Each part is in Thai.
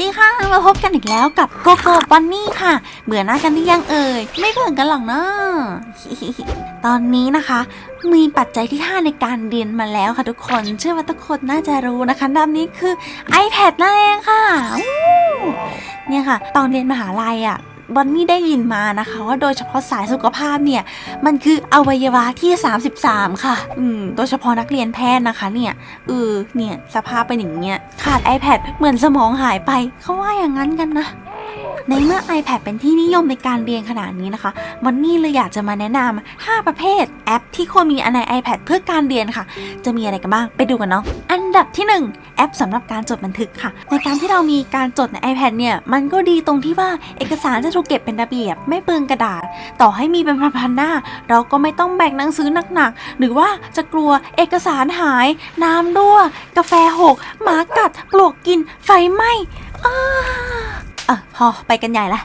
ดีค่ะ มาพบกันอีกแล้วกับโกโก้บอนนี่ค่ะ เบื่อหน้ากันหรือยังเอ่ย ไม่เบื่อกันหรอกเนาะตอนนี้นะคะ มีปัจจัยที่ 5 ในการเรียนมาแล้วค่ะทุกคน เชื่อว่าทุกคนน่าจะรู้นะคะด้านนี้คือ iPad นั่นเองค่ะเนี่ยค่ะ ตอนเรียนมหาลัยอะ บอนนี่ได้ยินมานะคะว่าโดยเฉพาะสายสุขภาพเนี่ย มันคืออวัยวะที่ 33 ค่ะ อืม โดยเฉพาะนักเรียนแพทย์นะคะ เนี่ยเออเนี่ยสภาพเป็นอย่างเงี้ยขาด iPad เหมือนสมองหายไปเขาว่าอย่างนั้นกันนะ ในเมื่อ iPad เป็นที่นิยมในการเรียนขนาดนี้นะคะวันนี้เลยอยากจะมาแนะนำ5ประเภทแอปที่ควรมีใน iPad เพื่อการเรียนค่ะ จะมีอะไรกันบ้างไปดูกันเนาะอันดับที่ 1 แอปสำหรับการจดบันทึกค่ะ ในการที่เรามีการจดใน iPad เนี่ยมันก็ดีตรงที่ว่าเอกสารจะถูกเก็บเป็นระเบียบ ไม่เปลืองกระดาษ ต่อให้มีเป็นพันๆหน้า เราก็ไม่ต้องแบกหนังสือหนักๆหรือว่าจะกลัวเอกสารหาย น้ำรั่ว กาแฟหกหมากัดปลวกกินไฟไหม้อ้า เออพอไปกันใหญ่ละ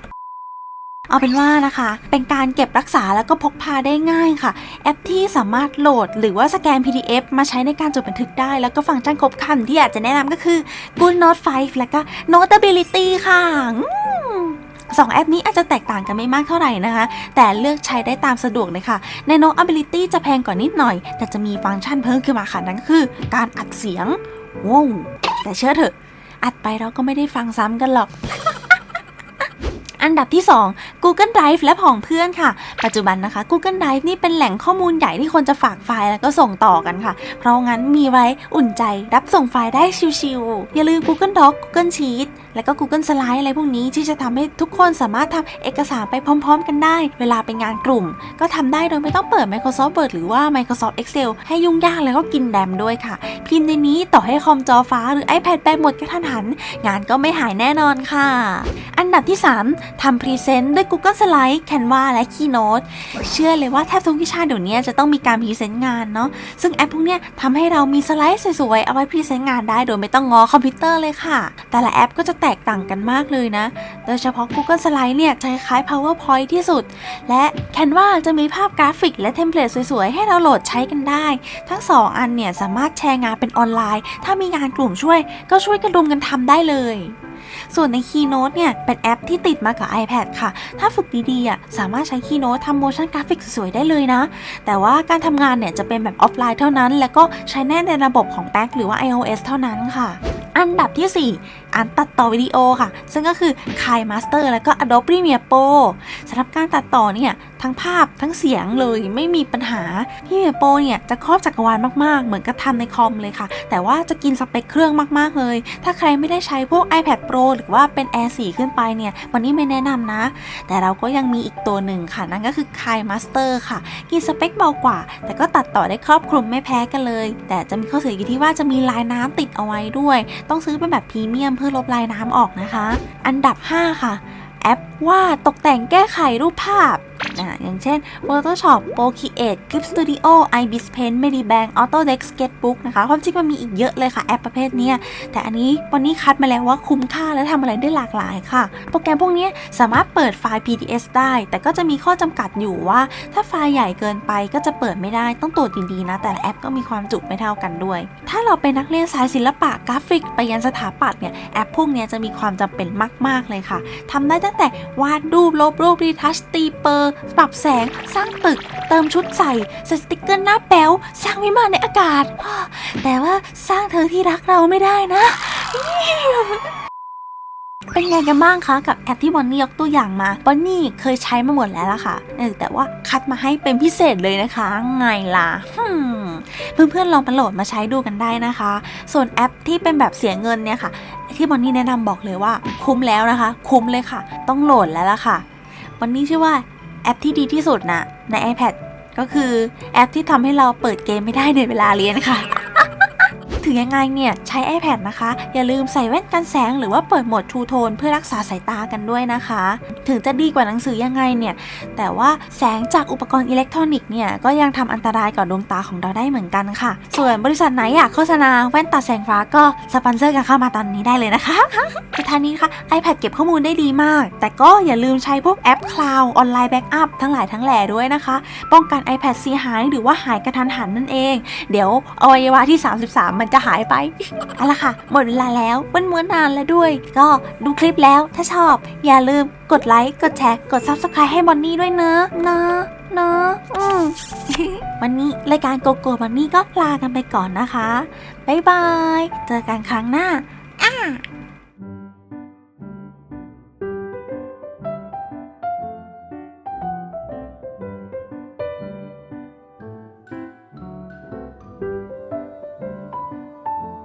เอาเป็นว่านะคะ เป็นการเก็บรักษาแล้วก็พกพาได้ง่ายค่ะ แอปที่สามารถโหลดหรือว่าสแกน PDF มาใช้ในการจดบันทึกได้ แล้วก็ฟังก์ชันครบครันที่อยากจะแนะนำก็คือ Good Note 5 แล้วก็ Notability ค่ะสองแอปนี้อาจจะแตกต่างกันไม่มากเท่าไหร่นะคะ แต่เลือกใช้ได้ตามสะดวกเลยค่ะ ใน Notability จะแพงกว่านิดหน่อย แต่จะมีฟังก์ชันเพิ่มขึ้นมาค่ะนั่นก็คือ การอัดเสียงว้าวแต่เชื่อเถอะ อัดไปเราก็ไม่ได้ฟังซ้ำกันหรอก อันดับที่ 2 Google Drive และผองเพื่อนค่ะ ปัจจุบันนะคะ Google Drive นี่เป็นแหล่งข้อมูลใหญ่ที่คนจะฝากไฟล์แล้วก็ส่งต่อกันค่ะ เพราะงั้นมีไว้อุ่นใจรับส่งไฟล์ได้ชิวๆอย่าลืม Google Docs Google Sheets แล้วก็ Google Slide อะไรพวกนี้ที่จะทำให้ทุกคนสามารถทำเอกสารไปพร้อม ๆ กันได้ เวลาเป็นงานกลุ่ม ก็ทำได้โดยไม่ต้องเปิด Microsoft Word หรือว่า Microsoft Excel ให้ยุ่งยากแล้วก็กินแรมด้วยค่ะ พิมพ์ในนี้ต่อให้คอมจอฟ้าหรือ iPad แบตหมดกระทันหัน งานก็ไม่หายแน่นอนค่ะ อันดับที่ 3ทำพรีเซนต์ด้วย Google Slide Canva และ Keynote เชื่อเลยว่าแทบทุกวิชาเดี๋ยวนี้จะต้องมีการพรีเซนต์งานเนาะซึ่งแอปพวกเนี้ยทำให้เรามีสไลด์สวยๆเอาไว้พรีเซนต์งานได้โดยไม่ต้องงอคอมพิวเตอร์เลยค่ะ แต่ละแอปก็จะแตกต่างกันมากเลยนะ โดยเฉพาะ Google Slide เนี่ยจะคล้าย PowerPoint ที่สุด และ Canva จะมีภาพกราฟิกและเทมเพลตสวยๆ ให้เราโหลดใช้กันได้ ทั้ง 2 อันเนี่ยสามารถแชร์งานเป็นออนไลน์ ถ้ามีงานกลุ่มช่วย ก็ช่วยกันรุมกันทำได้เลยส่วนใน Keynote เนี่ย เป็นแอปที่ติดมากับ iPad ค่ะ ถ้าฝึกดีๆอะสามารถใช้ Keynote ทำ motion graphic สวยๆ ได้เลยนะ แต่ว่าการทำงานเนี่ย จะเป็นแบบออฟไลน์เท่านั้น แล้วก็ใช้แน่ในระบบของ Mac หรือว่า iOS เท่านั้นค่ะ อันดับที่ 4อันตัดต่อวิดีโอค่ะ ซึ่งก็คือ k i Master แล้วก็ Adobe Premiere Pro สำหรับการตัดต่อเนี่ย ทั้งภาพทั้งเสียงเลยไม่มีปัญหา Premiere Pro เนี่ย จะครอบจักรวาลมากๆ เหมือนกับทำในคอมเลยค่ะ แต่ว่าจะกินสเปคเครื่องมากๆเลย ถ้าใครไม่ได้ใช้พวก iPad Pro หรือว่าเป็น Air 4 ขึ้นไปเนี่ย วันนี้ไม่แนะนำนะ แต่เราก็ยังมีอีกตัวหนึ่งค่ะ นั่นก็คือ k i Master ค่ะ กินสเปคเบากว่า แต่ก็ตัดต่อได้ครอบคลุมไม่แพ้กันเลย แต่จะมีข้อเสียอยู่ที่ว่าจะมีลายน้ำติดเอาไว้ด้วย ต้องซื้อเป็นแบบพรีเมียมเพื่อลบลายน้ำออกนะคะ อันดับ 5 ค่ะ แอปว่าดตกแต่งแก้ไขรูปภาพ อ่าอย่างเช่น Photoshop Procreate Clip Studio iBis Paint Medibank Autodesk Sketchbook นะคะความจริงมันมีอีกเยอะเลยค่ะแอปประเภทนี้แต่อันนี้วันนี้คัดมาแล้วว่าคุ้มค่าและทำอะไรได้หลากหลายค่ะ โปรแกรมพวกนี้สามารถเปิดไฟล์ PDS ได้ แต่ก็จะมีข้อจำกัดอยู่ว่า ถ้าไฟล์ใหญ่เกินไปก็จะเปิดไม่ได้ต้องตรวจดีๆนะ แต่ละแอปก็มีความจุไม่เท่ากันด้วย ถ้าเราเป็นนักเรียนสายศิลปะกราฟิกไปยันสถาปัตย์เนี่ยแอปพวกนี้จะมีความจำเป็นมากๆเลยค่ะทำได้ตั้งแต่วาดรูปลบรูปรีทัชตีเปอร์ปรับแสง สร้างตึก เติมชุดใส่ใส่สติกเกอร์หน้าแป๋ว สร้างวิมานในอากาศ แต่ว่าสร้างเธอที่รักเราไม่ได้นะ เป็นไงกันบ้างคะกับแอปที่บอนนี่ยกตัวอย่างมาบอนนี่เคยใช้มาหมดแล้วล่ะค่ะเออแต่ว่าคัดมาให้เป็นพิเศษเลยนะคะ ไงล่ะเพื่อนๆลองมาโหลดมาใช้ดูกันได้นะคะ ส่วนแอปที่เป็นแบบเสียเงินเนี่ยค่ะที่บอนนี่แนะนำบอกเลยว่า คุ้มแล้วนะคะ คุ้มเลยค่ะ ต้องโหลดแล้วล่ะค่ะบอนนี่ชื่อว่า แอปที่ดีที่สุดนะใน iPad ก็คือแอปที่ทำให้เราเปิดเกมไม่ได้ในเวลาเรียนค่ะ ถึงยังไงเนี่ยใช้ iPad นะคะ อย่าลืมใส่แว่นกันแสงหรือว่าเปิดโหมด True Tone เพื่อรักษาสายตากันด้วยนะคะ ถึงจะดีกว่าหนังสือยังไงเนี่ย แต่ว่าแสงจากอุปกรณ์อิเล็กทรอนิกส์เนี่ยก็ยังทำอันตรายกับดวงตาของเราได้เหมือนกันค่ะ ส่วนบริษัทไหนอยากโฆษณาแว่นตาแสงฟ้าก็สปอนเซอร์กันเข้ามาตอนนี้ได้เลยนะคะสุดท้ายนี้นะคะ iPad เก็บข้อมูลได้ดีมาก แต่ก็อย่าลืมใช้พวกแอป Cloud ออนไลน์แบ็กอัพทั้งหลายทั้งแหล่ด้วยนะคะ ป้องกัน iPad เสียหายหรือว่าหายกระทันหันนั่นเอง เดี๋ยวอวัยวะที่ 33 มันจะหายไป เอาละค่ะ หมดเวลาแล้วมันม้วนนานแล้วด้วย ก็ดูคลิปแล้วถ้าชอบ อย่าลืมกดไลค์ กดแชร์ กด Subscribe ให้บอนนี่ด้วยนะนะนะอืมวันนี้รายการโกโก้บอนนี่ก็ลากันไปก่อนนะคะ บ๊ายบาย เจอกันครั้งหน้า อ่า